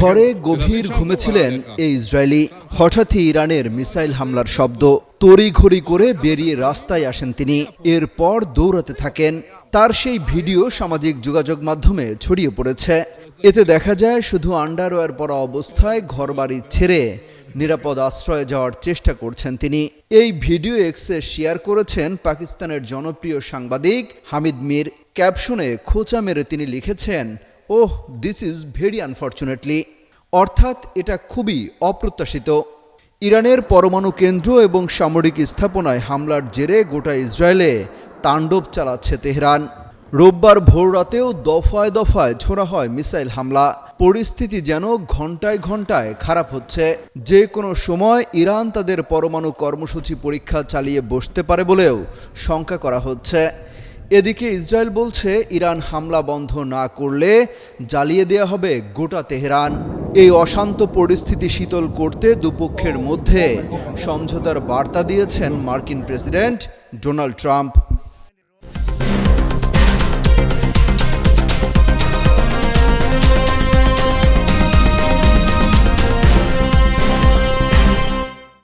ঘরে গভীর ঘুমেছিলেন এই ইসরায়েলি। হঠাৎই ইরানের মিসাইল হামলার শব্দ তড়িঘড়ি করে বেরিয়ে রাস্তায় আসেন তিনি। এরপর দৌড়াতে থাকেন। তার সেই ভিডিও সামাজিক যোগাযোগ মাধ্যমে ছড়িয়ে পড়েছে। এতে দেখা যায় শুধু আন্ডারওয়্যার পরা অবস্থায় ঘরবাড়ি ছেড়ে নিরাপদ আশ্রয়ে যাওয়ার চেষ্টা করছেন তিনি। এই ভিডিও এক্সে শেয়ার করেছেন পাকিস্তানের জনপ্রিয় সাংবাদিক হামিদ মির। ক্যাপশনে খোঁচা মেরে তিনি লিখেছেন oh this is very unfortunately অর্থাৎ এটা খুবই অপ্রত্যাশিত। ইরানের পরমাণু কেন্দ্র এবং সামরিক স্থাপনায় হামলার জেরে গোটা ইসরায়েলে তাণ্ডব চালাচ্ছে তেহরান। রোববার ভোররাতেও দফায় দফায় ছোড়া হয় মিসাইল হামলা। পরিস্থিতি যেন ঘন্টায় ঘন্টায় খারাপ হচ্ছে। যে কোনো সময় ইরান তাদের পরমাণু কর্মসূচি পরীক্ষা চালিয়ে বসতে পারে বলেও শঙ্কা করা হচ্ছে। এদিকে ইসরায়েল বলছে, ইরান হামলা বন্ধ না করলে জ্বালিয়ে দেওয়া হবে গোটা তেহরান। এই অশান্ত পরিস্থিতি শীতল করতে দুপক্ষের মধ্যে সমঝোতার বার্তা দিয়েছেন মার্কিন প্রেসিডেন্ট ডোনাল্ড ট্রাম্প।